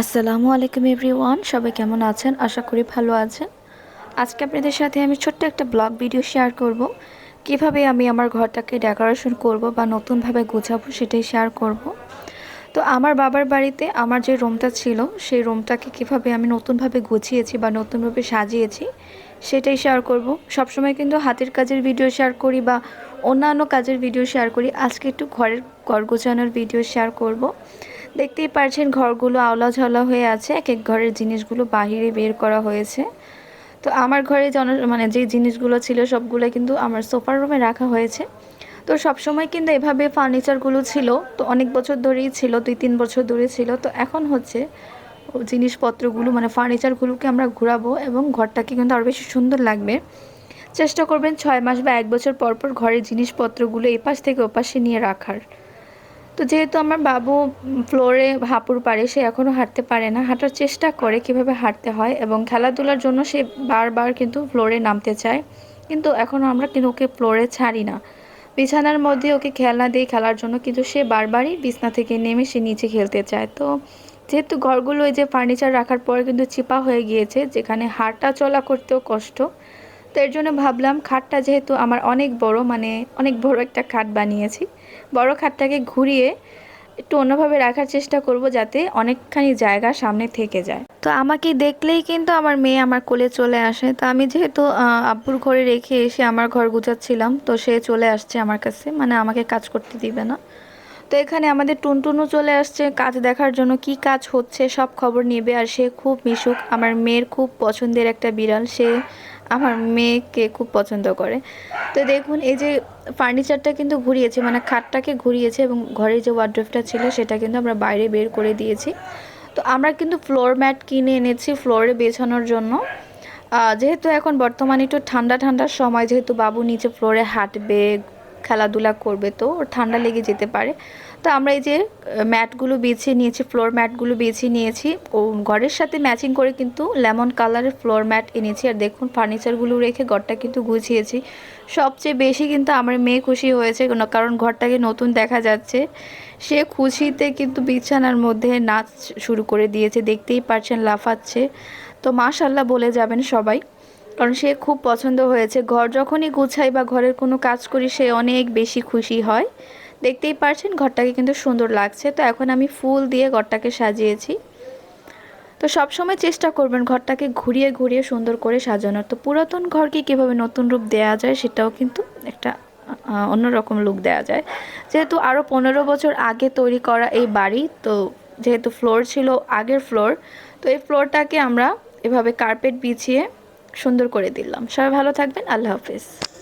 আসসালামু আলাইকুম এভরিওয়ান, সবাই কেমন আছেন? আশা করি ভালো আছেন। আজকে আপনাদের সাথে আমি ছোট্ট একটা ব্লগ ভিডিও শেয়ার করব। কীভাবে আমি আমার ঘরটাকে ডেকোরেশন করব বা নতুনভাবে গোছাবো সেটাই শেয়ার করব। তো আমার বাবার বাড়িতে আমার যে রুমটা ছিল, সেই রুমটাকে কীভাবে আমি নতুনভাবে গুছিয়েছি বা নতুনভাবে সাজিয়েছি সেটাই শেয়ার করব। সবসময় কিন্তু হাতের কাজের ভিডিও শেয়ার করি বা অন্যান্য কাজের ভিডিও শেয়ার করি। আজকে একটু ঘরের ঘর গোছানোর ভিডিও শেয়ার করব। দেখতেই পারছেন ঘরগুলো আওলা ঝাওলা হয়ে আছে এক এক ঘরের জিনিসগুলো বাহিরে বের করা হয়েছে। তো আমার ঘরে জন মানে যে জিনিসগুলো ছিল সবগুলো কিন্তু আমার সোফার রুমে রাখা হয়েছে। তো সবসময় কিন্তু এভাবে ফার্নিচারগুলো ছিল, তো অনেক বছর ধরেই ছিল, দুই তিন বছর ধরে ছিল। তো এখন হচ্ছে জিনিসপত্রগুলো মানে ফার্নিচারগুলোকে আমরা ঘোরাবো এবং ঘরটাকে কিন্তু আরও বেশি সুন্দর লাগবে। চেষ্টা করবেন ছয় মাস বা এক বছর পর পর ঘরের জিনিসপত্রগুলো এপাশ থেকে ওপাশে নিয়ে রাখার। তো যেহেতু আমার বাবু ফ্লোরে হাঁপুর পারে সে এখনও হাঁটতে পারে না। হাঁটার চেষ্টা করে কীভাবে হাঁটতে হয় এবং খেলাধুলার জন্য সে বারবার কিন্তু ফ্লোরে নামতে চায়। কিন্তু এখনও আমরা কিন্তু ওকে ফ্লোরে ছাড়ি না। বিছানার মধ্যে ওকে খেলনা দিয়ে খেলার জন্য কিন্তু সে বারবারই বিছনা থেকে নেমে সে নিচে খেলতে চায়। তো যেহেতু ঘরগুলো এই যে ফার্নিচার রাখার পর কিন্তু চিপা হয়ে গিয়েছে, যেখানে হাঁটা চলা করতেও কষ্ট তো এর জন্য ভাবলাম খাটটা যেহেতু আমার অনেক বড় মানে অনেক বড় একটা খাট বানিয়েছি। বড় খাটটাকে ঘুরিয়ে একটু অন্যভাবে রাখার চেষ্টা করব যাতে অনেকখানি জায়গা সামনে থেকে যায়। তো আমাকে দেখলেই কিন্তু আমার মেয়ে আমার কোলে চলে আসে। তো আমি যেহেতু আব্বুর ঘরে রেখে এসে আমার ঘর গুছাচ্ছিলাম, তো সে চলে আসছে আমার কাছে মানে আমাকে কাজ করতে দিবে না। তো এখানে আমাদের টুনটুনও চলে আসছে, কাজ দেখার জন্য কি কাজ হচ্ছে সব খবর নেবে। আর সে খুব মিশুক, আমার মেয়ের খুব পছন্দের একটা বিড়াল। সে আমার মেয়েকে খুব পছন্দ করে। তো দেখুন, এই যে ফার্নিচারটা কিন্তু ঘুরিয়েছে মানে খাটটাকে ঘুরিয়েছে এবং ঘরের যে ওয়ার্ড্রোফটা ছিল, সেটা কিন্তু আমরা বাইরে বের করে দিয়েছি। তো আমরা কিন্তু ফ্লোর ম্যাট কিনে এনেছি ফ্লোরে বেছানোর জন্য। যেহেতু এখন বর্তমানে একটু ঠান্ডা ঠান্ডার সময়, যেহেতু বাবু নিচে ফ্লোরে হাঁটবে খেলাধুলা করবে তো, ওর ঠান্ডা লেগে যেতে পারে। তো আমরা এই যে ম্যাটগুলো বিছিয়ে নিয়েছি ফ্লোর ম্যাটগুলো বিছিয়ে নিয়েছি। ও ঘরের সাথে ম্যাচিং করে কিন্তু লেমন কালারের ফ্লোর ম্যাট এনেছি। আর দেখুন ফার্নিচারগুলো রেখে ঘরটা কিন্তু গুছিয়েছি। সবচেয়ে বেশি কিন্তু আমার মেয়ে খুশি হয়েছে কারণ ঘরটাকে নতুন দেখা যাচ্ছে। সে খুশিতে কিন্তু বিছানার মধ্যে নাচ শুরু করে দিয়েছে, দেখতেই পারছেন, লাফাচ্ছে। তো মাশাল্লাহ বলে যাবেন সবাই। কারণ সে খুব পছন্দ হয়েছে। ঘর যখনই গুছাই বা ঘরের কোনো কাজ করি, সে অনেক বেশি খুশি হয়। দেখতেই পারছেন, ঘরটাকে কিন্তু সুন্দর লাগছে। তো এখন আমি ফুল দিয়ে ঘরটাকে সাজিয়েছি। তো সব সময় চেষ্টা করবেন ঘরটাকে ঘুরিয়ে ঘুরিয়ে সুন্দর করে সাজানোর। তো পুরাতন ঘরকে কীভাবে নতুন রূপ দেওয়া যায়, সেটাও কিন্তু একটা অন্যরকম লুক দেওয়া যায়। যেহেতু আরও পনেরো বছর আগে তৈরি করা এই বাড়ি, তো যেহেতু ফ্লোর ছিল আগের ফ্লোর তো এই ফ্লোরটাকে আমরা এভাবে কার্পেট বিছিয়ে সুন্দর করে দিলাম। সবাই ভালো থাকবেন। আল্লাহ হাফিজ।